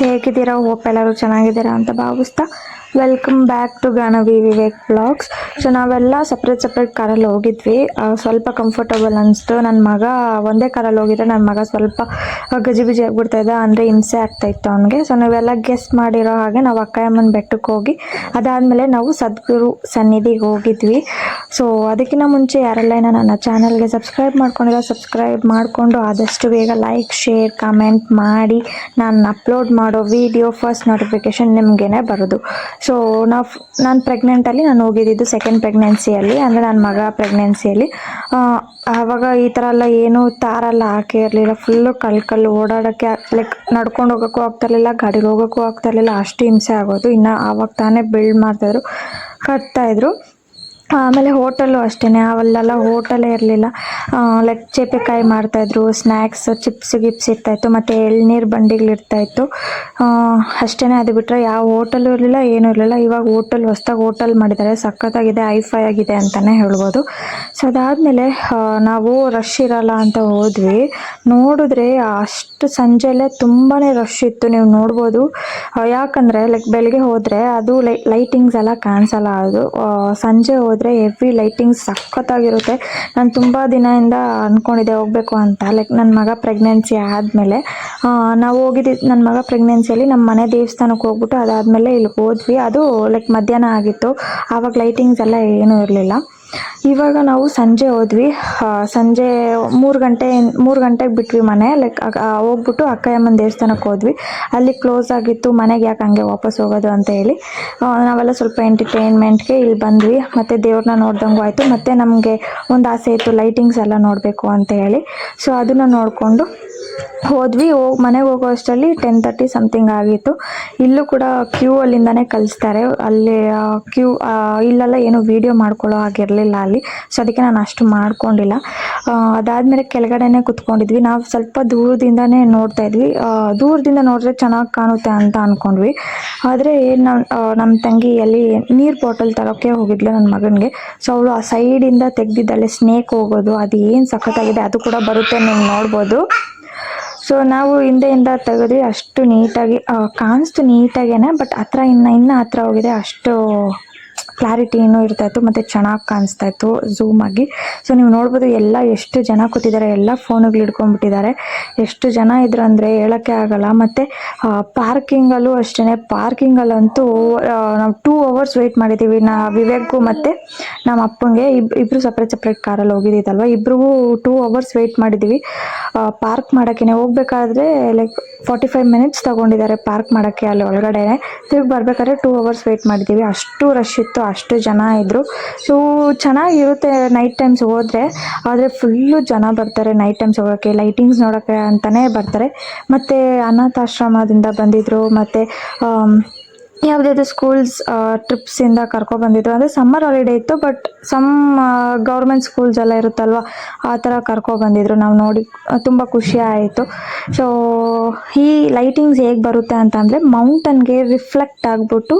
Guys ಹೇಗಿದ್ದೀರಾ hope ಎಲ್ಲರೂ ಚೆನ್ನಾಗಿದ್ದೀರಾ ಅಂತ ಭಾವಿಸ್ತಾ welcome back to Ganavi Vivek blogs so ನಾವೆಲ್ಲ ಸಪ್ರೇಟ್ ಸಪ್ರೇಟ್ ಕಾರಲ್ಲಿ ಹೋಗಿದ್ವಿ. ಸ್ವಲ್ಪ ಕಂಫರ್ಟಬಲ್ ಅನಿಸ್ತು. ನನ್ನ ಮಗ ಒಂದೇ ಕಾರಲ್ಲಿ ಹೋಗಿದ್ರೆ ನನ್ನ ಮಗ ಸ್ವಲ್ಪ ಗಜಿಬಿಜಿ ಆಗ್ಬಿಡ್ತಾ ಇದ್ದ. ಅಂದರೆ ಹಿಂಸೆ ಆಗ್ತಾ ಇತ್ತು ಅವನಿಗೆ. ಸೊ ನಾವೆಲ್ಲ ಗೆಸ್ ಮಾಡಿರೋ ಹಾಗೆ ನಾವು ಅಕ್ಕಯ್ಯಮ್ಮನ ಬೆಟ್ಟಕ್ಕೆ ಹೋಗಿ, ಅದಾದಮೇಲೆ ನಾವು ಸದ್ಗುರು ಸನ್ನಿಧಿಗೆ ಹೋಗಿದ್ವಿ. ಸೊ ಅದಕ್ಕಿಂತ ಮುಂಚೆ ಯಾರೆಲ್ಲ ಏನೋ ನನ್ನ ಚಾನಲ್ಗೆ ಸಬ್ಸ್ಕ್ರೈಬ್ ಮಾಡ್ಕೊಂಡಿರೋ ಸಬ್ಸ್ಕ್ರೈಬ್ ಮಾಡಿಕೊಂಡು ಆದಷ್ಟು ಬೇಗ ಲೈಕ್ ಶೇರ್ ಕಮೆಂಟ್ ಮಾಡಿ. ನಾನು ಅಪ್ಲೋಡ್ ಮಾಡೋ ವಿಡಿಯೋ ಫಸ್ಟ್ ನೋಟಿಫಿಕೇಶನ್ ನಿಮಗೇನೆ ಬರೋದು. ಸೊ ನಾವು, ನಾನು ಪ್ರೆಗ್ನೆಂಟಲ್ಲಿ ನಾನು ಹೋಗಿದ್ದಿದ್ದು ಸೆಕೆಂಡ್ ಪ್ರೆಗ್ನೆನ್ಸಿಯಲ್ಲಿ ಅಂದರೆ ನನ್ನ ಮಗ ಪ್ರೆಗ್ನೆನ್ಸಿಯಲ್ಲಿ ಆವಾಗ ಈ ಥರ ಎಲ್ಲ ಏನೂ ತಾರೆಲ್ಲ ಹಾಕಿರಲಿಲ್ಲ ಫುಲ್ಲು ಕಲ್ಲು ಕಲ್ಲು ಓಡಾಡೋಕ್ಕೆ ಲೈಕ್ ನಡ್ಕೊಂಡು ಹೋಗೋಕ್ಕೂ ಆಗ್ತಾಯಿರಲಿಲ್ಲ ಗಾಡಿಗೆ ಹೋಗೋಕ್ಕೂ ಆಗ್ತಾಯಿರಲಿಲ್ಲ ಅಷ್ಟು ಹಿಂಸೆ ಆಗೋದು. ಇನ್ನು ಆವಾಗ ತಾನೇ ಬಿಲ್ಡ್ ಮಾಡ್ತಾಯಿದ್ರು ಕಟ್ತಾಯಿದ್ರು ಆಮೇಲೆ ಹೋಟೆಲ್ಲು ಅಷ್ಟೇ ಅವಲ್ಲೆಲ್ಲ ಹೋಟೆಲೇ ಇರಲಿಲ್ಲ. ಲೈಕ್ ಚೇಪೆಕಾಯಿ ಮಾಡ್ತಾಯಿದ್ರು ಸ್ನ್ಯಾಕ್ಸ್ ಚಿಪ್ಸ್ ಗಿಪ್ಸ್ ಇರ್ತಾಯಿತ್ತು, ಮತ್ತು ಎಳ್ನೀರು ಬಂಡಿಗಳಿರ್ತಾಯಿತ್ತು. ಅಷ್ಟೇ ಅದು ಬಿಟ್ಟರೆ ಯಾವ ಹೋಟೆಲು ಇರಲಿಲ್ಲ, ಏನೂ ಇರಲಿಲ್ಲ. ಇವಾಗ ಹೋಟೆಲ್, ಹೊಸ್ದಾಗಿ ಹೋಟೆಲ್ ಮಾಡಿದ್ದಾರೆ ಸಖತ್ತಾಗಿದೆ ಐಫೈ ಆಗಿದೆ ಅಂತಲೇ ಹೇಳ್ಬೋದು. ಸೊ ಅದಾದಮೇಲೆ ನಾವು ರಶ್ ಇರಲ್ಲ ಅಂತ ಹೋದ್ವಿ. ನೋಡಿದ್ರೆ ಅಷ್ಟು ಸಂಜೆಲೆ ತುಂಬಾ ರಶ್ ಇತ್ತು, ನೀವು ನೋಡ್ಬೋದು. ಯಾಕಂದರೆ ಲೈಕ್ ಬೆಳಗ್ಗೆ ಹೋದರೆ ಅದು ಲೈ ಲೈಟಿಂಗ್ಸ್ ಎಲ್ಲ ಕಾಣಿಸಲ್ಲ ಅದು ಸಂಜೆ ಸಂಜೆ ಹೋದರೆ ಎವ್ರಿ ಲೈಟಿಂಗ್ ಸಖತ್ತಾಗಿರುತ್ತೆ. ನಾನು ತುಂಬ ದಿನದಿಂದ ಅಂದ್ಕೊಂಡಿದ್ದೆ ಹೋಗಬೇಕು ಅಂತ. ಲೈಕ್ ನನ್ನ ಮಗ ಪ್ರೆಗ್ನೆನ್ಸಿ ಆದಮೇಲೆ ನಾವು ಹೋಗಿದ್ದು ನನ್ನ ಮಗ ಪ್ರೆಗ್ನೆನ್ಸಿಯಲ್ಲಿ ನಮ್ಮ ಮನೆ ದೇವಸ್ಥಾನಕ್ಕೆ ಹೋಗ್ಬಿಟ್ಟು ಅದಾದಮೇಲೆ ಇಲ್ಲಿಗೆ ಹೋದ್ವಿ. ಅದು ಲೈಕ್ ಮಧ್ಯಾಹ್ನ ಆಗಿತ್ತು. ಆವಾಗ ಲೈಟಿಂಗ್ಸ್ ಎಲ್ಲ ಏನೂ ಇರಲಿಲ್ಲ. ಇವಾಗ ನಾವು ಸಂಜೆ ಹೋದ್ವಿ. ಸಂಜೆ ಮೂರು ಗಂಟೆ, ಮೂರು ಗಂಟೆಗೆ ಬಿಟ್ವಿ ಮನೆ. ಲೈಕ್ ಹೋಗ್ಬಿಟ್ಟು ಅಕ್ಕಯ್ಯಮ್ಮನ ದೇವಸ್ಥಾನಕ್ಕೆ ಹೋದ್ವಿ. ಅಲ್ಲಿ ಕ್ಲೋಸ್ ಆಗಿತ್ತು. ಮನೆಗೆ ಯಾಕೆ ಹಂಗೆ ವಾಪಸ್ ಹೋಗೋದು ಅಂತ ಹೇಳಿ. ನಾವೆಲ್ಲ ಸ್ವಲ್ಪ ಎಂಟರ್ಟೈನ್ಮೆಂಟ್ಗೆ ಇಲ್ಲಿ ಬಂದ್ವಿ. ಮತ್ತು ದೇವ್ರನ್ನ ನೋಡ್ದಂಗೂ ಆಯಿತು. ಮತ್ತು ನಮಗೆ ಒಂದು ಆಸೆ ಇತ್ತು ಲೈಟಿಂಗ್ಸ್ ಎಲ್ಲ ನೋಡಬೇಕು ಅಂತ ಹೇಳಿ. ಸೊ ಅದನ್ನು ನೋಡಿಕೊಂಡು ಹೋದ್ವಿ ಹೋಗಿ ಮನೆಗೆ ಹೋಗೋ ಅಷ್ಟರಲ್ಲಿ ಟೆನ್ ತರ್ಟಿ ಸಮಥಿಂಗ್ ಆಗಿತ್ತು. ಇಲ್ಲೂ ಕೂಡ ಕ್ಯೂ ಅಲ್ಲಿಂದನೇ ಕಲಿಸ್ತಾರೆ ಅಲ್ಲಿ ಕ್ಯೂ ಇಲ್ಲೆಲ್ಲ ಏನು ವೀಡಿಯೋ ಮಾಡ್ಕೊಳ್ಳೋ ಆಗಿರಲಿಲ್ಲ ಅಲ್ಲಿ. ಸೊ ಅದಕ್ಕೆ ನಾನು ಅಷ್ಟು ಮಾಡ್ಕೊಂಡಿಲ್ಲ. ಅದಾದಮೇಲೆ ಕೆಳಗಡೆನೇ ಕುತ್ಕೊಂಡಿದ್ವಿ. ನಾವು ಸ್ವಲ್ಪ ದೂರದಿಂದನೇ ನೋಡ್ತಾ ಇದ್ವಿ. ದೂರದಿಂದ ನೋಡಿದ್ರೆ ಚೆನ್ನಾಗಿ ಕಾಣುತ್ತೆ ಅಂತ ಅಂದ್ಕೊಂಡ್ವಿ ಆದರೆ ನಮ್ಮ ನಮ್ಮ ತಂಗಿ ಅಲ್ಲಿ ನೀರು ಬಾಟಲ್ ತರೋಕ್ಕೆ ಹೋಗಿದ್ಲು ನನ್ನ ಮಗನಿಗೆ. ಸೊ ಅವಳು ಆ ಸೈಡಿಂದ ತೆಗೆದಿದ್ದಲ್ಲೇ ಸ್ನೇಕ್ ಹೋಗೋದು, ಅದು ಏನು ಸಖತ್ತಾಗಿದೆ, ಅದು ಕೂಡ ಬರುತ್ತೆ ನೀವು ನೋಡ್ಬೋದು. ಸೊ ನಾವು ಹಿಂದೆಯಿಂದ ತೆಗೆದ್ವಿ ಅಷ್ಟು ನೀಟಾಗಿ ಕಾಣಿಸ್ತು ನೀಟಾಗೇನೆ ಬಟ್ ಹತ್ರ ಇನ್ನು, ಇನ್ನೂ ಹತ್ರ ಹೋಗಿದೆ ಅಷ್ಟು ಕ್ಲಾರಿಟಿನೂ ಇರ್ತಾಯಿತ್ತು ಮತ್ತು ಚೆನ್ನಾಗಿ ಕಾಣಿಸ್ತಾ ಇತ್ತು ಝೂಮ್ ಆಗಿ. ಸೊ ನೀವು ನೋಡ್ಬೋದು ಎಲ್ಲ ಎಷ್ಟು ಜನ ಕೂತಿದ್ದಾರೆ, ಎಲ್ಲ ಫೋನುಗಳು ಹಿಡ್ಕೊಂಡ್ಬಿಟ್ಟಿದ್ದಾರೆ. ಎಷ್ಟು ಜನ ಇದ್ರು ಅಂದರೆ ಹೇಳೋಕ್ಕೆ ಆಗಲ್ಲ, ಮತ್ತು ಪಾರ್ಕಿಂಗಲ್ಲೂ ಅಷ್ಟೇ ಪಾರ್ಕಿಂಗಲ್ಲಂತೂ ನಾವು ಟೂ ಅವರ್ಸ್ ವೆಯ್ಟ್ ಮಾಡಿದ್ದೀವಿ ನಾ, ವಿವೇಕ್ಗೂ ಮತ್ತು ನಮ್ಮ ಅಪ್ಪಂಗೆ ಇಬ್ ಇಬ್ಬರು ಸಪ್ರೇಟ್ ಸಪ್ರೇಟ್ ಕಾರಲ್ಲಿ ಹೋಗಿದ್ದಿದ್ದಲ್ವ ಇಬ್ಬರೂ ಟೂ ಅವರ್ಸ್ ವೆಯ್ಟ್ ಮಾಡಿದ್ದೀವಿ ಪಾರ್ಕ್ ಮಾಡೋಕ್ಕೆ ಹೋಗ್ಬೇಕಾದ್ರೆ ಲೈಕ್ ಫಾರ್ಟಿ ಫೈವ್ ಮಿನಿಟ್ಸ್ ತೊಗೊಂಡಿದ್ದಾರೆ ಪಾರ್ಕ್ ಮಾಡೋಕ್ಕೆ ಅಲ್ಲಿ ಒಳಗಡೆ ತಿರುಗಿ ಬರ್ಬೇಕಾದ್ರೆ ಟೂ ಅವರ್ಸ್ ವೆಯ್ಟ್ ಮಾಡಿದ್ದೀವಿ ಅಷ್ಟು ರಶ್ ಇತ್ತು. ಅಷ್ಟು ಜನ ಇದ್ದರು ಸೊ ಚೆನ್ನಾಗಿರುತ್ತೆ ನೈಟ್ ಟೈಮ್ಸ್ ಹೋದರೆ. ಆದರೆ ಫುಲ್ಲು ಜನ ಬರ್ತಾರೆ ನೈಟ್ ಟೈಮ್ಸ್ ಹೋಗೋಕ್ಕೆ ಲೈಟಿಂಗ್ಸ್ ನೋಡೋಕ್ಕೆ ಅಂತಲೇ ಬರ್ತಾರೆ. ಮತ್ತು ಅನಾಥಾಶ್ರಮದಿಂದ ಬಂದಿದ್ದರು ಮತ್ತು ಯಾವುದಾದ್ರು ಸ್ಕೂಲ್ಸ್ ಟ್ರಿಪ್ಸಿಂದ ಕರ್ಕೊಬಂದಿದ್ರು ಅಂದರೆ ಸಮ್ಮರ್ ಹಾಲಿಡೇ ಇತ್ತು ಬಟ್ ಸಮ್ ಗೌರ್ಮೆಂಟ್ ಸ್ಕೂಲ್ಸ್ ಎಲ್ಲ ಇರುತ್ತಲ್ವ, ಆ ಥರ ಕರ್ಕೊಬಂದಿದ್ರು ನಾವು ನೋಡಿ, ತುಂಬ ಖುಷಿ ಆಯಿತು. ಸೊ ಈ ಲೈಟಿಂಗ್ಸ್ ಹೇಗೆ ಬರುತ್ತೆ ಅಂತ ಅಂದರೆ ಮೌಂಟನ್ಗೆ ರಿಫ್ಲೆಕ್ಟ್ ಆಗಿಬಿಟ್ಟು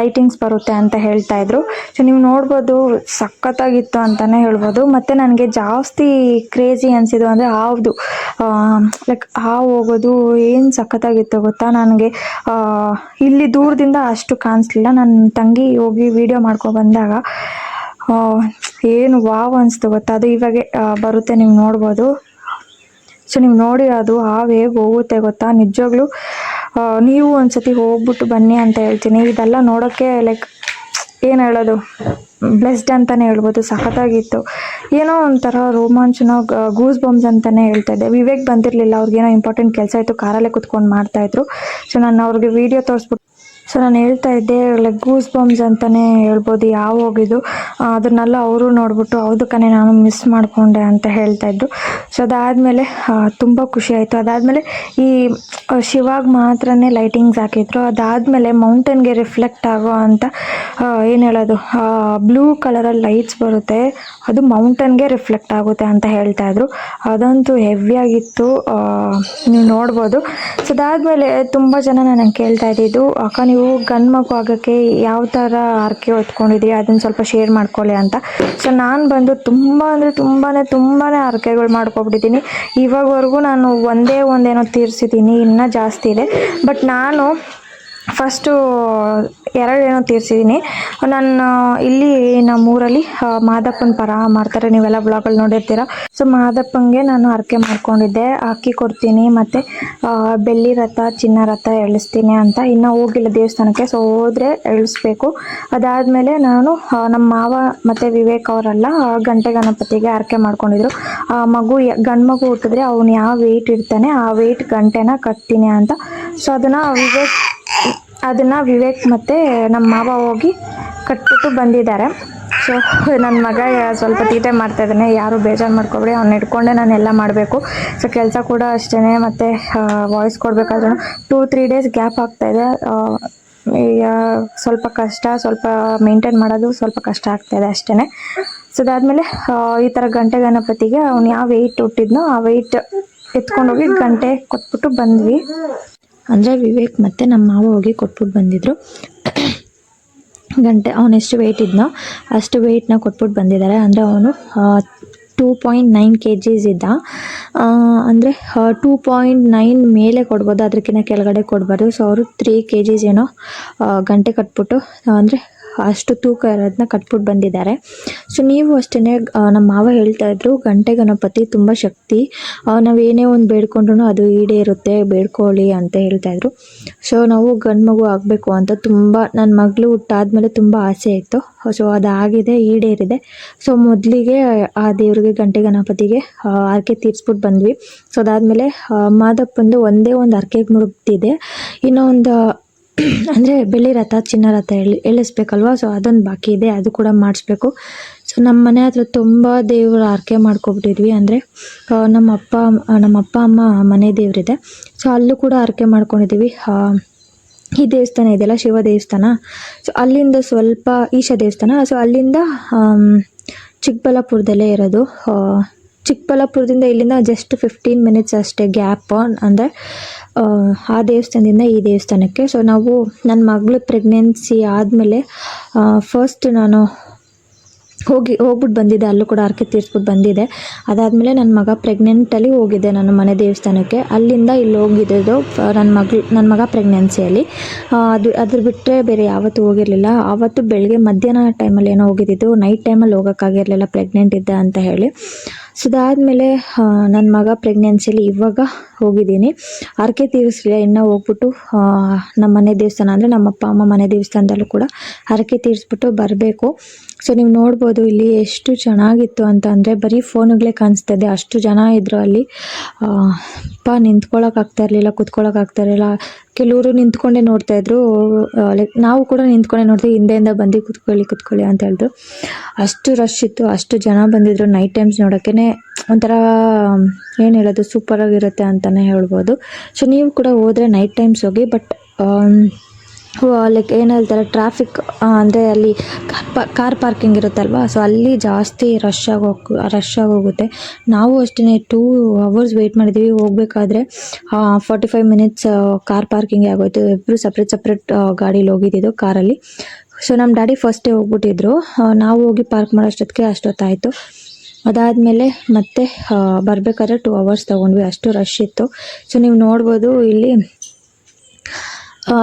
ಲೈಟಿಂಗ್ಸ್ ಬರುತ್ತೆ ಅಂತ ಹೇಳ್ತಾ ಇದ್ರು. ಸೊ ನೀವು ನೋಡ್ಬೋದು, ಸಖತ್ತಾಗಿತ್ತು ಅಂತಲೇ ಹೇಳ್ಬೋದು. ಮತ್ತು ನನಗೆ ಜಾಸ್ತಿ ಕ್ರೇಜಿ ಅನಿಸಿದ್ದು ಅಂದರೆ ಹಾವ್ದು ಲೈಕ್ ಹಾವು ಹೋಗೋದು ಏನು ಸಖತ್ತಾಗಿತ್ತು ಗೊತ್ತಾ? ನನಗೆ ಇಲ್ಲಿ ದೂರದಿಂದ ಅಷ್ಟು ಕಾಣಿಸ್ಲಿಲ್ಲ. ನನ್ನ ತಂಗಿ ಹೋಗಿ ವಿಡಿಯೋ ಮಾಡ್ಕೊ ಬಂದಾಗ ಏನು ವಾವ್ ಅನಿಸ್ತು ಗೊತ್ತಾ? ಅದು ಇವಾಗೆ ಬರುತ್ತೆ, ನೀವು ನೋಡ್ಬೋದು. ಸೊ ನೀವು ನೋಡಿ ಅದು ಹಾವು ಹೇಗೆ ಹೋಗುತ್ತೆ ಗೊತ್ತಾ? ನಿಜವಾಗ್ಲೂ ನೀವು ಒಂದ್ಸತಿ ಹೋಗ್ಬಿಟ್ಟು ಬನ್ನಿ ಅಂತ ಹೇಳ್ತೀನಿ. ಇದೆಲ್ಲ ನೋಡೋಕ್ಕೆ ಲೈಕ್ ಏನು ಹೇಳೋದು? ಬ್ಲೆಸ್ಡ್ ಅಂತಲೇ ಹೇಳ್ಬೋದು, ಸಖತ್ತಾಗಿತ್ತು. ಏನೋ ಒಂಥರ ರೋಮಾಂಚನ ಗೂಸ್ ಬಾಂಬ್ಸ್ ಅಂತಲೇ ಹೇಳ್ತಾ ಇದ್ದೆ. ವಿವೇಕ್ ಬಂದಿರಲಿಲ್ಲ, ಅವ್ರಿಗೇನೋ ಇಂಪಾರ್ಟೆಂಟ್ ಕೆಲಸ ಇತ್ತು, ಕಾರಲ್ಲೇ ಕುತ್ಕೊಂಡು ಮಾಡ್ತಾಯಿದ್ರು ಸೊ ನಾನು ಅವ್ರಿಗೆ ವೀಡಿಯೋ ತೋರಿಸ್ಬಿಟ್ಟು ಸೊ ನಾನು ಹೇಳ್ತಾ ಇದ್ದೆ ಲೈಕ್ ಗೂಸ್ ಬಾಂಬ್ಸ್ ಅಂತಲೇ ಹೇಳ್ಬೋದು, ಯಾವ ಹೋಗಿದ್ದು. ಅದನ್ನೆಲ್ಲ ಅವರು ನೋಡಿಬಿಟ್ಟು, ಹೌದು ಕಣೆ, ನಾನು ಮಿಸ್ ಮಾಡಿಕೊಂಡೆ ಅಂತ ಹೇಳ್ತಾ ಇದ್ದರು ಸೊ ಅದಾದಮೇಲೆ ತುಂಬ ಖುಷಿ ಆಯಿತು. ಅದಾದಮೇಲೆ, ಈ ಶಿವಾಗ ಮಾತ್ರನೇ ಲೈಟಿಂಗ್ಸ್ ಹಾಕಿದ್ರು. ಅದಾದಮೇಲೆ ಮೌಂಟೇನ್ಗೆ ರಿಫ್ಲೆಕ್ಟ್ ಆಗೋ ಅಂತ ಏನು ಹೇಳೋದು ಬ್ಲೂ ಕಲರಲ್ಲಿ ಲೈಟ್ಸ್ ಬರುತ್ತೆ, ಅದು ಮೌಂಟನ್ಗೆ ರಿಫ್ಲೆಕ್ಟ್ ಆಗುತ್ತೆ ಅಂತ ಹೇಳ್ತಾ ಇದ್ರು. ಅದಂತೂ ಹೆವಿಯಾಗಿತ್ತು ನೀವು ನೋಡ್ಬೋದು. ಸೊ ಅದಾದಮೇಲೆ, ತುಂಬ ಜನ ನನಗೆ ಕೇಳ್ತಾ ಇದ್ದಿದ್ದು, ಅಕ್ಕ, ನೀವು ನೀವು ಗಂಡು ಮಗು ಆಗೋಕ್ಕೆ ಯಾವ ಥರ ಹರಕೆ ಹೊತ್ಕೊಂಡಿದ್ರಿ ಅದನ್ನು ಸ್ವಲ್ಪ ಶೇರ್ ಮಾಡ್ಕೊಳ್ಳಿ ಅಂತ. ಸೊ ನಾನು ಬಂದು ತುಂಬ ಅಂದರೆ ತುಂಬಾ ತುಂಬಾ ಹರಕೆಗಳು ಮಾಡ್ಕೊಬಿಟ್ಟಿದ್ದೀನಿ. ಇವಾಗವರೆಗೂ ನಾನು ಒಂದೇ ಒಂದೇನೋ ತೀರಿಸಿದ್ದೀನಿ, ಇನ್ನೂ ಜಾಸ್ತಿ ಇದೆ. ಬಟ್ ನಾನು ಫಸ್ಟು ಎರಡೇನೋ ತೀರಿಸಿದ್ದೀನಿ ನಾನು ಇಲ್ಲಿ ನಮ್ಮೂರಲ್ಲಿ ಮಾದಪ್ಪನ ಪರ ಮಾಡ್ತಾರೆ. ನೀವೆಲ್ಲ ಬ್ಲಾಗಲ್ಲಿ ನೋಡಿರ್ತೀರ. ಸೊ ಮಾದಪ್ಪಂಗೆ ನಾನು ಹರಕೆ ಮಾಡ್ಕೊಂಡಿದ್ದೆ. ಅಕ್ಕಿ ಕೊಡ್ತೀನಿ, ಮತ್ತು ಬೆಳ್ಳಿ ರಥ, ಚಿನ್ನ ರಥ ಎಳಿಸ್ತೀನಿ ಅಂತ. ಇನ್ನೂ ಹೋಗಿಲ್ಲ ದೇವಸ್ಥಾನಕ್ಕೆ ಸೊ ಹೋದರೆ ಎಳಿಸ್ಬೇಕು. ಅದಾದಮೇಲೆ ನಾನು ನಮ್ಮ ಮಾವ ಮತ್ತು ವಿವೇಕ್ ಅವರೆಲ್ಲ, ಗಂಟೆ ಗಣಪತಿಗೆ ಹರಕೆ ಮಾಡ್ಕೊಂಡಿದ್ರು. ಮಗು, ಗಂಡು ಮಗು ಹುಟ್ಟಿದ್ರೆ ಅವನು ಯಾವ ವೆಯ್ಟ್ ಇರ್ತಾನೆ ಆ ವೆಯ್ಟ್ ಗಂಟೆನ ಕಟ್ತೀನಿ ಅಂತ. ಸೊ ಅದನ್ನು ವಿವೇಕ್ ಅದನ್ನು ವಿವೇಕ್ ಮತ್ತು ನಮ್ಮ ಮಾವ ಹೋಗಿ ಕಟ್ಬಿಟ್ಟು ಬಂದಿದ್ದಾರೆ. ಸೊ ನನ್ನ ಮಗ ಸ್ವಲ್ಪ ತೀಟೆ ಮಾಡ್ತಾ ಇದ್ದಾನೆ. ಯಾರು ಬೇಜಾರು ಮಾಡ್ಕೊಬೇಡಿ, ಅವ್ನು ಇಟ್ಕೊಂಡೆ ನಾನು ಎಲ್ಲ ಮಾಡಬೇಕು. ಸೊ ಕೆಲಸ ಕೂಡ ಅಷ್ಟೇ ಮತ್ತು ವಾಯ್ಸ್ ಕೊಡಬೇಕಾದ್ರೂ ಟೂ ತ್ರೀ ಡೇಸ್ ಗ್ಯಾಪ್ ಆಗ್ತಾಯಿದೆ ಸ್ವಲ್ಪ ಕಷ್ಟ, ಸ್ವಲ್ಪ ಮೇಂಟೈನ್ ಮಾಡೋದು ಸ್ವಲ್ಪ ಕಷ್ಟ ಆಗ್ತಾಯಿದೆ ಅಷ್ಟೇ ಸೊ ಅದಾದಮೇಲೆ ಈ ಥರ ಗಂಟೆ ಗಣಪತಿಗೆ ಅವ್ನು ಯಾವ ವೆಯ್ಟ್ ಹುಟ್ಟಿದ್ನೋ ಆ ವೆಯ್ಟ್ ಎತ್ಕೊಂಡೋಗಿ ಗಂಟೆ ಕೊಟ್ಬಿಟ್ಟು ಬಂದ್ವಿ. ಅಂದರೆ ವಿವೇಕ್ ಮತ್ತು ನಮ್ಮ ಮಾವ ಹೋಗಿ ಕೊಟ್ಬಿಟ್ಟು ಬಂದಿದ್ದರು ಗಂಟೆ, ಅವನು ಎಷ್ಟು ವೆಯ್ಟ್ ಇದ್ನೋ ಅಷ್ಟು ವೆಯ್ಟ್ನ ಕೊಟ್ಬಿಟ್ಟು ಬಂದಿದ್ದಾರೆ ಅಂದರೆ ಅವನು ಟೂ ಪಾಯಿಂಟ್ ನೈನ್ ಕೆ ಜೀಸ್ ಇದ್ದ. ಅಂದರೆ ಟೂ ಪಾಯಿಂಟ್ ನೈನ್ ಮೇಲೆ ಕೊಡ್ಬೋದು ಅದಕ್ಕಿಂತ ಕೆಳಗಡೆ ಕೊಡಬಾರ್ದು. ಸೊ ಅವರು ತ್ರೀ ಕೆ ಜೀಸ್ ಏನೋ ಗಂಟೆ ಕಟ್ಬಿಟ್ಟು, ಅಂದರೆ ಅಷ್ಟು ತೂಕ ಇರೋದನ್ನ ಕಟ್ಬಿಟ್ಟು ಬಂದಿದ್ದಾರೆ. ಸೊ ನೀವು ಅಷ್ಟೇ ನಮ್ಮ ಮಾವ ಹೇಳ್ತಾ ಇದ್ರು, ಗಂಟೆ ಗಣಪತಿ ತುಂಬ ಶಕ್ತಿ. ನಾವು ಏನೇ ಒಂದು ಬೇಡ್ಕೊಂಡ್ರು ಅದು ಈಡೇರುತ್ತೆ ಬೇಡ್ಕೊಳ್ಳಿ ಅಂತ ಹೇಳ್ತಾ ಇದ್ರು. ಸೊ ನಾವು ಗಂಡು ಮಗು ಆಗಬೇಕು ಅಂತ ತುಂಬ ನನ್ನ ಮಗಳು ಹುಟ್ಟಾದ್ಮೇಲೆ ತುಂಬ ಆಸೆ ಇತ್ತು. ಸೊ ಅದಾಗಿದೆ ಈಡೇರಿದೆ ಸೊ ಮೊದಲಿಗೆ, ಆ ದೇವ್ರಿಗೆ, ಗಂಟೆ ಗಣಪತಿಗೆ ಹರಕೆ ತೀರಿಸ್ಬಿಟ್ಟು ಬಂದ್ವಿ. ಸೊ ಅದಾದಮೇಲೆ ಮಾದಪ್ಪಂದು ಒಂದೇ ಒಂದು ಹರಕೆಗೆ ಮುಳುಗ್ತಿದೆ ಇನ್ನೂ ಒಂದು ಅಂದರೆ ಬೆಳ್ಳಿ ರಥ, ಚಿನ್ನ ರಥ ಎಳಿ ಎಳಿಸ್ಬೇಕಲ್ವ ಸೊ ಅದೊಂದು ಬಾಕಿ ಇದೆ, ಅದು ಕೂಡ ಮಾಡಿಸ್ಬೇಕು. ಸೊ ನಮ್ಮ ಮನೆ ಹತ್ರ ತುಂಬ ದೇವ್ರ ಆರಕೆ ಮಾಡ್ಕೊಬಿಟ್ಟಿದ್ವಿ. ಅಂದರೆ ನಮ್ಮ ಅಪ್ಪ ನಮ್ಮ ಅಪ್ಪ, ಅಮ್ಮ ಮನೆ ದೇವರಿದೆ. ಸೊ ಅಲ್ಲೂ ಕೂಡ ಆರಕೆ ಮಾಡ್ಕೊಂಡಿದ್ದೀವಿ ಈ ದೇವಸ್ಥಾನ ಇದೆಯಲ್ಲ, ಶಿವ ದೇವಸ್ಥಾನ? ಸೊ ಅಲ್ಲಿಂದ ಸ್ವಲ್ಪ ಈಶಾ ದೇವಸ್ಥಾನ. ಸೊ ಅಲ್ಲಿಂದ ಚಿಕ್ಕಬಳ್ಳಾಪುರದಲ್ಲೇ ಇರೋದು. ಚಿಕ್ಕಬಳ್ಳಾಪುರದಿಂದ ಇಲ್ಲಿಂದ ಜಸ್ಟ್ ಫಿಫ್ಟೀನ್ ಮಿನಿಟ್ಸ್ ಅಷ್ಟೇ ಗ್ಯಾಪ್ ಅಂದರೆ, ಆ ದೇವಸ್ಥಾನದಿಂದ ಈ ದೇವಸ್ಥಾನಕ್ಕೆ. ಸೊ ನಾವು ನನ್ನ ಮಗಳು ಪ್ರೆಗ್ನೆನ್ಸಿ ಆದಮೇಲೆ ಫಸ್ಟ್ ನಾನು ಹೋಗಿ ಹೋಗ್ಬಿಟ್ಟು ಬಂದಿದ್ದೆ, ಅಲ್ಲೂ ಕೂಡ ಅರ್ಕೆ ತೀರಿಸ್ಬಿಟ್ಟು ಬಂದಿದೆ ಅದಾದಮೇಲೆ ನನ್ನ ಮಗ ಪ್ರೆಗ್ನೆಂಟಲ್ಲಿ ಹೋಗಿದ್ದೆ ನಾನು ಮನೆ ದೇವಸ್ಥಾನಕ್ಕೆ. ಅಲ್ಲಿಂದ ಇಲ್ಲಿ ಹೋಗಿದ್ದು ನನ್ನ ಮಗಳು ನನ್ನ ಮಗ ಪ್ರೆಗ್ನೆನ್ಸಿಯಲ್ಲಿ ಅದು, ಅದ್ರ ಬಿಟ್ಟರೆ ಬೇರೆ ಯಾವತ್ತೂ ಹೋಗಿರಲಿಲ್ಲ. ಆವತ್ತು ಬೆಳಗ್ಗೆ ಮಧ್ಯಾಹ್ನ ಟೈಮಲ್ಲಿ ಏನೋ ಹೋಗಿದ್ದಿದ್ದು ನೈಟ್ ಟೈಮಲ್ಲಿ ಹೋಗೋಕ್ಕಾಗಿರಲಿಲ್ಲ ಪ್ರೆಗ್ನೆಂಟ್ ಇದ್ದೆ ಅಂತ ಹೇಳಿ. ಸೊ ಅದಾದಮೇಲೆ ನನ್ನ ಮಗ ಪ್ರೆಗ್ನೆನ್ಸಿಯಲ್ಲಿ ಇವಾಗ ಹೋಗಿದ್ದೀನಿ. ಹರಕೆ ತೀರಿಸಲಿಲ್ಲ ಇನ್ನೂ ಹೋಗ್ಬಿಟ್ಟು ನಮ್ಮ ಮನೆ ದೇವಸ್ಥಾನ ಅಂದರೆ ನಮ್ಮ ಅಪ್ಪ ಅಮ್ಮ ಮನೆ ದೇವಸ್ಥಾನದಲ್ಲೂ ಕೂಡ ಹರಕೆ ತೀರಿಸ್ಬಿಟ್ಟು ಬರಬೇಕು. ಸೊ ನೀವು ನೋಡ್ಬೋದು ಇಲ್ಲಿ ಎಷ್ಟು ಚೆನ್ನಾಗಿತ್ತು ಅಂತ ಅಂದರೆ ಬರೀ ಫೋನುಗಳೇ ಕಾಣಿಸ್ತದೆ ಅಷ್ಟು ಜನ ಇದ್ದರು ಅಲ್ಲಿ. ಅಪ್ಪ ನಿಂತ್ಕೊಳ್ಳೋಕ್ಕಾಗ್ತಾ ಇರಲಿಲ್ಲ ಕೂತ್ಕೊಳ್ಳೋಕೆ ಆಗ್ತಾ ಇರಲಿಲ್ಲ. ಕೆಲವರು ನಿಂತ್ಕೊಂಡೆ ನೋಡ್ತಾ ಇದ್ರು ಲೈಕ್ ನಾವು ಕೂಡ ನಿಂತ್ಕೊಂಡೆ ನೋಡ್ತೀವಿ, ಹಿಂದೆಯಿಂದ ಬಂದು ಕುತ್ಕೊಳ್ಳಿ ಕುತ್ಕೊಳ್ಳಿ ಅಂತ ಹೇಳಿದ್ರು ಅಷ್ಟು ರಶ್ ಇತ್ತು, ಅಷ್ಟು ಜನ ಬಂದಿದ್ರು ನೈಟ್ ಟೈಮ್ಸ್ ನೋಡೋಕ್ಕೇ ಒಂಥರ, ಏನು ಹೇಳೋದು ಸೂಪರಾಗಿರುತ್ತೆ ಅಂತಲೇ ಹೇಳ್ಬೋದು. ಸೊ ನೀವು ಕೂಡ ಹೋದರೆ ನೈಟ್ ಟೈಮ್ಸ್ ಹೋಗಿ ಬಟ್ ಲೈಕ್ ಏನು ಹೇಳ್ತಾರೆ ಟ್ರಾಫಿಕ್ ಅಂದರೆ ಅಲ್ಲಿ ಕಾರ್ ಪಾರ್ಕಿಂಗ್ ಇರುತ್ತಲ್ವಾ? ಸೊ ಅಲ್ಲಿ ಜಾಸ್ತಿ ರಶ್ ಆಗಿ ಹೋಗ್ ರಶ್ ಆಗೋಗುತ್ತೆ ನಾವು ಅಷ್ಟೇ ಟೂ ಅವರ್ಸ್ ವೆಯ್ಟ್ ಮಾಡಿದ್ದೀವಿ ಹೋಗಬೇಕಾದ್ರೆ forty five minutes car parking ಆಗೋಯ್ತು. ಇಬ್ಬರು ಸಪ್ರೇಟ್ ಸಪ್ರೇಟ್ ಗಾಡೀಲಿ ಹೋಗಿದ್ದಿದ್ದು ಕಾರಲ್ಲಿ ಸೊ ನಮ್ಮ ಡ್ಯಾಡಿ ಫಸ್ಟೇ ಹೋಗ್ಬಿಟ್ಟಿದ್ರು. ನಾವು ಹೋಗಿ ಪಾರ್ಕ್ ಮಾಡೋಷ್ಟೊತ್ತಿಗೆ ಅಷ್ಟೊತ್ತಾಯಿತು. ಅದಾದಮೇಲೆ ಮತ್ತೆ ಬರಬೇಕಾದ್ರೆ ಟೂ ಅವರ್ಸ್ ತೊಗೊಂಡ್ವಿ. ಅಷ್ಟು ರಶ್ ಇತ್ತು. ಸೊ ನೀವು ನೋಡ್ಬೋದು ಇಲ್ಲಿ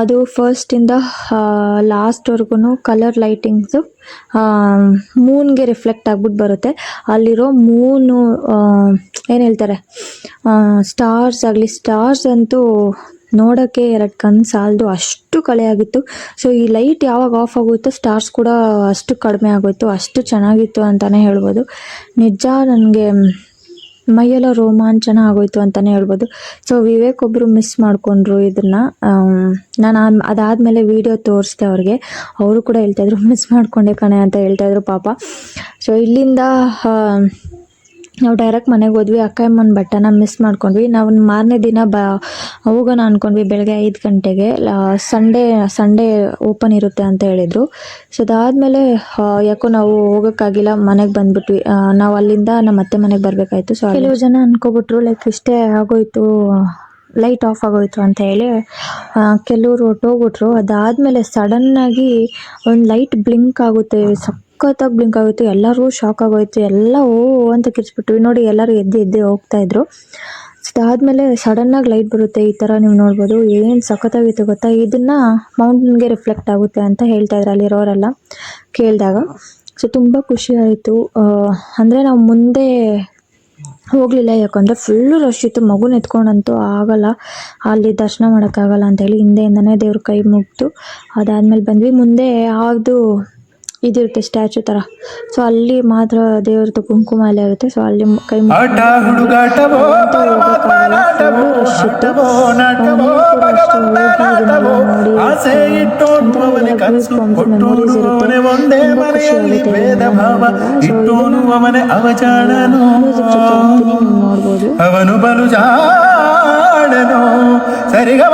ಅದು ಫಸ್ಟಿಂದ ಲಾಸ್ಟ್ವರೆಗೂ ಕಲರ್ ಲೈಟಿಂಗ್ಸು ಮೂನ್ಗೆ ರಿಫ್ಲೆಕ್ಟ್ ಆಗ್ಬಿಟ್ಟು ಬರುತ್ತೆ. ಅಲ್ಲಿರೋ ಮೂನು ಏನು ಹೇಳ್ತಾರೆ? ಸ್ಟಾರ್ಸ್ ಆಗಲಿ ಸ್ಟಾರ್ಸ್ ಅಂತೂ ನೋಡೋಕ್ಕೆ ಎರಡು ಕಣ್ಣು ಸಾಲದು ಅಷ್ಟು ಕಳೆ ಆಗಿತ್ತು. ಸೊ ಈ ಲೈಟ್ ಯಾವಾಗ ಆಫ್ ಆಗುತ್ತೋ ಸ್ಟಾರ್ಸ್ ಕೂಡ ಅಷ್ಟು ಕಡಿಮೆ ಆಗೋಯ್ತು, ಅಷ್ಟು ಚೆನ್ನಾಗಿತ್ತು ಅಂತಲೇ ಹೇಳ್ಬೋದು. ನಿಜ ನನಗೆ ಮೈಯೆಲ್ಲ ರೋಮಾಂಚನ ಆಗೋಯ್ತು ಅಂತಲೇ ಹೇಳ್ಬೋದು. ಸೊ ವಿವೇಕ್ ಒಬ್ಬರು ಮಿಸ್ ಮಾಡಿಕೊಂಡ್ರು ಇದನ್ನು ನಾನು ಅದಾದಮೇಲೆ ವಿಡಿಯೋ ತೋರಿಸ್ದೆ ಅವ್ರಿಗೆ. ಅವರು ಕೂಡ ಹೇಳ್ತಾಯಿದ್ರು ಮಿಸ್ ಮಾಡಿಕೊಂಡೆ ಕಣೆ ಅಂತ ಹೇಳ್ತಾಯಿದ್ರು ಪಾಪ. ಸೊ ಇಲ್ಲಿಂದ ನಾವು ಡೈರೆಕ್ಟ್ ಮನೆಗೆ ಹೋದ್ವಿ ಅಕ್ಕಮ್ಮನ ಬೆಟ್ಟನ ಮಿಸ್ ಮಾಡ್ಕೊಂಡ್ವಿ. ನಾವು ಮಾರನೇ ದಿನ ಬ, ಹೋಗೋಣ ಅಂದ್ಕೊಂಡ್ವಿ ಬೆಳಗ್ಗೆ ಐದು ಗಂಟೆಗೆ. ಸಂಡೇ ಸಂಡೇ ಓಪನ್ ಇರುತ್ತೆ ಅಂತ ಹೇಳಿದರು. ಸೊ ಅದಾದಮೇಲೆ ಯಾಕೋ ನಾವು ಹೋಗೋಕ್ಕಾಗಿಲ್ಲ, ಮನೆಗೆ ಬಂದ್ಬಿಟ್ವಿ. ನಾವು ಅಲ್ಲಿಂದ ನಮ್ಮ ಅತ್ತೆ ಮನೆಗೆ ಬರಬೇಕಾಯ್ತು. ಸೊ ಕೆಲವು ಜನ ಅಂದ್ಕೊಬಿಟ್ರು ಲೈಕ್ ಇಷ್ಟೇ ಆಗೋಯ್ತು ಲೈಟ್ ಆಫ್ ಆಗೋಯ್ತು ಅಂತ ಹೇಳಿ ಕೆಲವರು ಹೊಟ್ಟೋಗ್ಬಿಟ್ರು ಅದಾದಮೇಲೆ ಸಡನ್ನಾಗಿ ಒಂದು ಲೈಟ್ ಬ್ಲಿಂಕ್ ಆಗುತ್ತೆ ಸಖತ್ತಾಗಿ ಬ್ಲಿಂಕ್ ಆಗೋಯ್ತು ಎಲ್ಲರೂ ಶಾಕ್ ಆಗೋಯ್ತು ಎಲ್ಲ ಓ ಅಂತ ಕಿರ್ಚ್ಬಿಟ್ವಿ. ನೋಡಿ, ಎಲ್ಲರೂ ಎದ್ದು ಎದ್ದೆ ಹೋಗ್ತಾ ಇದ್ರು. ಅದಾದಮೇಲೆ ಸಡನ್ನಾಗಿ ಲೈಟ್ ಬರುತ್ತೆ, ಈ ಥರ ನೀವು ನೋಡ್ಬೋದು. ಏನು ಸಖತ್ತಾಗಿತ್ತು ಗೊತ್ತಾ? ಇದನ್ನು ಮೌಂಟನ್ಗೆ ರಿಫ್ಲೆಕ್ಟ್ ಆಗುತ್ತೆ ಅಂತ ಹೇಳ್ತಾ ಇದ್ರು ಅಲ್ಲಿರೋರೆಲ್ಲ ಕೇಳಿದಾಗ. ಸೊ ತುಂಬ ಖುಷಿ ಆಯಿತು. ಅಂದರೆ ನಾವು ಮುಂದೆ ಹೋಗಲಿಲ್ಲ, ಯಾಕಂದರೆ ಫುಲ್ಲು ರಶ್ ಇತ್ತು. ಮಗುನ ಎತ್ಕೊಂಡಂತೂ ಆಗಲ್ಲ. ಅಲ್ಲಿ ದರ್ಶನ ಮಾಡೋಕ್ಕಾಗಲ್ಲ ಅಂತೇಳಿ ಹಿಂದೆಯಿಂದನೇ ದೇವ್ರ ಕೈ ಮುಗಿದು ಅದಾದಮೇಲೆ ಬಂದ್ವಿ. ಮುಂದೆ ಯಾವುದು ಇದಿರುತ್ತೆ ಸ್ಟ್ಯಾಚು ತರ ಸೊ ಅಲ್ಲಿ ಮಾತ್ರ ದೇವ್ರದ್ದು ಕುಂಕುಮ ಎಲ್ಲ ಇರುತ್ತೆ. ಸೊ ಅಲ್ಲಿ ಕೈ ನೋಡ್ಬೋದು ಅವನು ಬಲು ಜಾಡನು ಸರಿಗಮ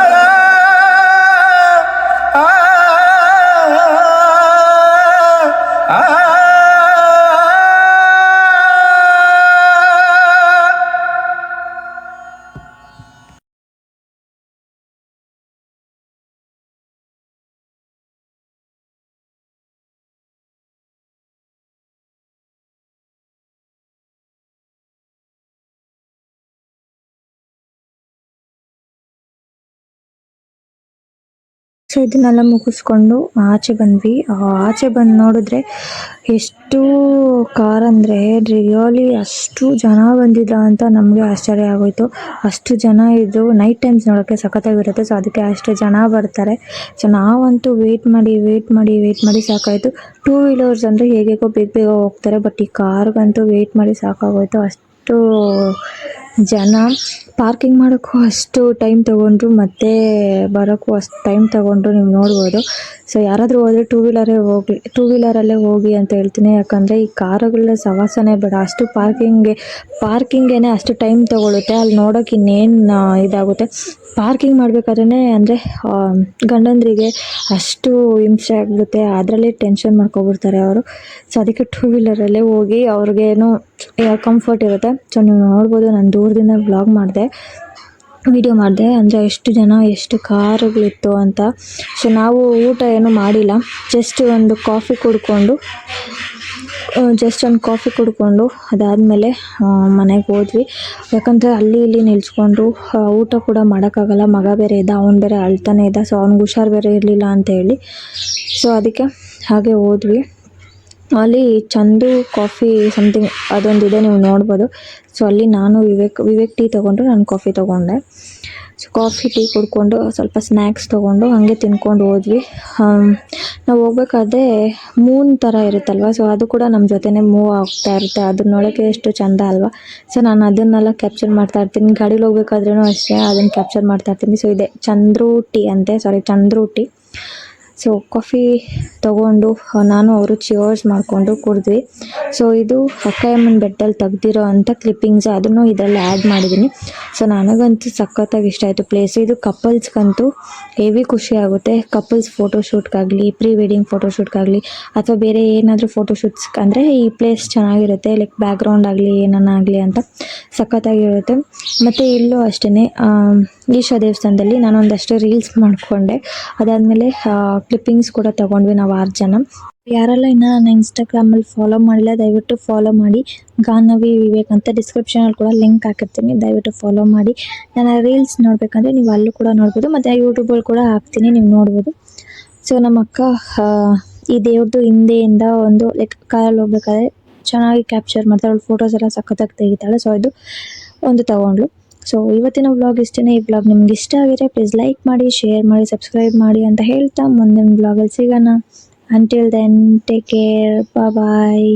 ಸೊ, ಇದನ್ನೆಲ್ಲ ಮುಗಿಸ್ಕೊಂಡು ಆಚೆ ಬಂದ್ವಿ. ಆಚೆ ಬಂದು ನೋಡಿದ್ರೆ ಎಷ್ಟು ಕಾರ್ ಅಂದರೆ ರಿಯಲಿ ಅಷ್ಟು ಜನ ಬಂದಿದ್ರ ಅಂತ ನಮಗೆ ಆಶ್ಚರ್ಯ ಆಗೋಯಿತು. ಅಷ್ಟು ಜನ ಇದ್ದರು ನೈಟ್ ಟೈಮ್ಸ್ ನೋಡೋಕ್ಕೆ ಸಖತ್ತಾಗಿರುತ್ತೆ. ಸೊ ಅದಕ್ಕೆ ಅಷ್ಟು ಜನ ಬರ್ತಾರೆ. ಸೊ ನಾವಂತೂ ವೆಯ್ಟ್ ಮಾಡಿ ವೆಯ್ಟ್ ಮಾಡಿ ವೆಯ್ಟ್ ಮಾಡಿ ಸಾಕಾಯಿತು. ಟೂ ವೀಲರ್ಸ್ ಅಂದರೆ ಹೇಗೇಗೋ ಬೇಗ ಬೇಗ ಹೋಗ್ತಾರೆ. ಬಟ್ ಈ ಕಾರ್ಗಂತೂ ವೆಯ್ಟ್ ಮಾಡಿ ಸಾಕಾಗೋಯಿತು. ಅಷ್ಟು ಜನ ಪಾರ್ಕಿಂಗ್ ಮಾಡೋಕ್ಕೂ ಅಷ್ಟು ಟೈಮ್ ತೊಗೊಂಡ್ರು, ಮತ್ತೆ ಬರೋಕ್ಕೂ ಅಷ್ಟು ಟೈಮ್ ತೊಗೊಂಡ್ರು ನೀವು ನೋಡ್ಬೋದು. ಸೊ ಯಾರಾದರೂ ಹೋದರೆ ಟೂ ವೀಲರೇ ಹೋಗಿ ಟೂ ವೀಲರಲ್ಲೇ ಹೋಗಿ ಅಂತ ಹೇಳ್ತೀನಿ. ಯಾಕಂದರೆ ಈ ಕಾರುಗಳ ಸವಾಸನೇ ಬೇಡ. ಅಷ್ಟು ಪಾರ್ಕಿಂಗ್ಗೆ ಪಾರ್ಕಿಂಗೇನೆ ಅಷ್ಟು ಟೈಮ್ ತೊಗೊಳುತ್ತೆ. ಅಲ್ಲಿ ನೋಡೋಕೆ ಇನ್ನೇನು ಇದಾಗುತ್ತೆ. ಪಾರ್ಕಿಂಗ್ ಮಾಡಬೇಕಾದ್ರೆ ಅಂದರೆ ಗಂಡಂದ್ರಿಗೆ ಅಷ್ಟು ಹಿಂಸೆ ಆಗಿಬಿಡುತ್ತೆ. ಅದರಲ್ಲೇ ಟೆನ್ಷನ್ ಮಾಡ್ಕೊಬಿಡ್ತಾರೆ ಅವರು. ಸೊ ಅದಕ್ಕೆ ಟೂ ವೀಲರಲ್ಲೇ ಹೋಗಿ ಅವ್ರಿಗೇನು ಕಂಫರ್ಟ್ ಇರುತ್ತೆ. ಸೊ ನೀವು ನೋಡ್ಬೋದು, ನಾನು ದೂರದಿಂದ ವ್ಲಾಗ್ ಮಾಡಿದೆ. ವಿಡಿಯೋ ಮಾಡಿದೆ. ಅಂದರೆ ಎಷ್ಟು ಜನ, ಎಷ್ಟು ಕಾರುಗಳಿತ್ತು ಅಂತ. ಸೊ ನಾವು ಊಟ ಏನು ಮಾಡಿಲ್ಲ. ಜಸ್ಟ್ ಒಂದು ಕಾಫಿ ಕುಡ್ಕೊಂಡು ಜಸ್ಟ್ ಒಂದು ಕಾಫಿ ಕುಡ್ಕೊಂಡು ಅದಾದಮೇಲೆ ಮನೆಗೆ ಹೋದ್ವಿ. ಯಾಕಂದರೆ ಅಲ್ಲಿ ಇಲ್ಲಿ ನಿಲ್ಸ್ಕೊಂಡು ಊಟ ಕೂಡ ಮಾಡೋಕ್ಕಾಗಲ್ಲ. ಮಗ ಬೇರೆ ಇದ್ದ ಅವ್ನು ಬೇರೆ ಅಳ್ತಾನೆ ಇದ್ದ ಸೊ ಅವ್ನಿಗೆ ಹುಷಾರು ಬೇರೆ ಇರಲಿಲ್ಲ ಅಂತ ಹೇಳಿ. ಸೊ ಅದಕ್ಕೆ ಹಾಗೆ ಹೋದ್ವಿ. ಅಲ್ಲಿ ಚಂದು ಕಾಫಿ ಸಮಥಿಂಗ್ ಅದೊಂದಿದೆ, ನೀವು ನೋಡ್ಬೋದು. ಸೊ ಅಲ್ಲಿ ನಾನು ವಿವೇಕ್ ವಿವೇಕ್ ಟೀ ತೊಗೊಂಡು ನಾನು ಕಾಫಿ ತೊಗೊಂಡೆ. ಕಾಫಿ, ಟೀ ಕುಡ್ಕೊಂಡು ಸ್ವಲ್ಪ ಸ್ನ್ಯಾಕ್ಸ್ ತೊಗೊಂಡು ಹಾಗೆ ತಿನ್ಕೊಂಡು ಹೋದ್ವಿ. ನಾವು ಹೋಗ್ಬೇಕಾದ್ರೆ ಮೂನ್ ಥರ ಇರುತ್ತಲ್ವ ಸೊ ಅದು ಕೂಡ ನಮ್ಮ ಜೊತೆನೇ ಮೂವ್ ಆಗ್ತಾ ಇರುತ್ತೆ. ಅದನ್ನ ನೋಡೋಕ್ಕೆ ಎಷ್ಟು ಚಂದ ಅಲ್ವಾ. ಸೊ ನಾನು ಅದನ್ನೆಲ್ಲ ಕ್ಯಾಪ್ಚರ್ ಮಾಡ್ತಾ ಇರ್ತೀನಿ. ಗಾಡೀಲಿ ಹೋಗ್ಬೇಕಾದ್ರೂ ಅಷ್ಟೇ, ಅದನ್ನು ಕ್ಯಾಪ್ಚರ್ ಮಾಡ್ತಾ ಇರ್ತೀನಿ. ಸೊ ಇದೆ ಚಂದ್ರು ಟೀ ಅಂತೆ sorry Chandru tea. So coffee ತಗೊಂಡು ನಾನು ಅವರು ಚಿಯರ್ಸ್ ಮಾಡಿಕೊಂಡು ಕುಡಿದ್ವಿ. ಸೊ ಇದು ಅಕ್ಕಯ್ಯಮ್ಮನ ಬೆಟ್ಟಲ್ಲಿ ತೆಗ್ದಿರೋ ಅಂಥ ಕ್ಲಿಪ್ಪಿಂಗ್ಸ್ ಅದನ್ನು ಇದರಲ್ಲಿ ಆ್ಯಡ್ ಮಾಡಿದ್ದೀನಿ. ಸೊ ನನಗಂತೂ ಸಖತ್ತಾಗಿ ಇಷ್ಟ ಆಯಿತು ಪ್ಲೇಸ್ ಇದು ಕಪಲ್ಸ್ಗಂತೂ ಹೆವಿ ಖುಷಿ ಆಗುತ್ತೆ. ಕಪಲ್ಸ್ ಫೋಟೋಶೂಟ್ಗಾಗಲಿ ಪ್ರೀ ವೆಡ್ಡಿಂಗ್ ಫೋಟೋಶೂಟ್ಗಾಗಲಿ ಅಥವಾ ಬೇರೆ ಏನಾದರೂ ಫೋಟೋಶೂಟ್ಸ್ ಅಂದರೆ ಈ ಪ್ಲೇಸ್ ಚೆನ್ನಾಗಿರುತ್ತೆ. ಲೈಕ್ ಬ್ಯಾಕ್ಗ್ರೌಂಡ್ ಆಗಲಿ, ಏನನ್ನಾಗಲಿ ಅಂತ ಸಖತ್ತಾಗಿರುತ್ತೆ ಮತ್ತು ಇಲ್ಲೂ ಅಷ್ಟೇ ಈಶಾ ದೇವಸ್ಥಾನದಲ್ಲಿ ನಾನು ಒಂದಷ್ಟು ರೀಲ್ಸ್ ಮಾಡಿಕೊಂಡೆ. ಅದಾದಮೇಲೆ ಕ್ಲಿಪ್ಪಿಂಗ್ಸ್ ಕೂಡ ತೊಗೊಂಡ್ವಿ ನಾವು ಆರು ಜನ. ಯಾರೆಲ್ಲ ಇನ್ನು ನನ್ನ ಇನ್ಸ್ಟಾಗ್ರಾಮಲ್ಲಿ ಫಾಲೋ ಮಾಡಿಲ್ಲ ದಯವಿಟ್ಟು ಫಾಲೋ ಮಾಡಿ. ಗಾನವಿ, ವಿವೇಕ್ ಅಂತ ಡಿಸ್ಕ್ರಿಪ್ಷನಲ್ಲಿ ಕೂಡ ಲಿಂಕ್ ಹಾಕಿರ್ತೀನಿ. ದಯವಿಟ್ಟು ಫಾಲೋ ಮಾಡಿ. ನನ್ನ ರೀಲ್ಸ್ ನೋಡಬೇಕಂದ್ರೆ ನೀವು ಅಲ್ಲೂ ಕೂಡ ನೋಡ್ಬೋದು, ಮತ್ತು ಯೂಟ್ಯೂಬಲ್ಲಿ ಕೂಡ ಹಾಕ್ತೀನಿ, ನೀವು ನೋಡ್ಬೋದು. ಸೊ ನಮ್ಮ ಅಕ್ಕ ಈ ದೇವ್ರದ್ದು ಹಿಂದೆಯಿಂದ ಒಂದು ಲೈಕ್ ಕಾರಲ್ಲಿ ಹೋಗ್ಬೇಕಾದ್ರೆ ಚೆನ್ನಾಗಿ ಕ್ಯಾಪ್ಚರ್ ಮಾಡ್ತಾಳೆ. ಅವಳು ಫೋಟೋಸ್ ಎಲ್ಲ ಸಖತ್ತಾಗಿ ತೆಗಿತಾಳೆ. ಸೊ ಇದು ಒಂದು ತಗೊಂಡ್ಲು ಸೊ ಇವತ್ತಿನ ವ್ಲಾಗ್ ಇಷ್ಟೇ ಈ ವ್ಲಾಗ್ ನಿಮ್ಗೆ ಇಷ್ಟ ಆಗಿದ್ರೆ ಪ್ಲೀಸ್ ಲೈಕ್ ಮಾಡಿ ಶೇರ್ ಮಾಡಿ ಸಬ್ಸ್ಕ್ರೈಬ್ ಮಾಡಿ ಅಂತ ಹೇಳ್ತಾ ಮುಂದಿನ ವ್ಲಾಗಲ್ಲಿ ಸಿಗೋಣ. Until then take care bye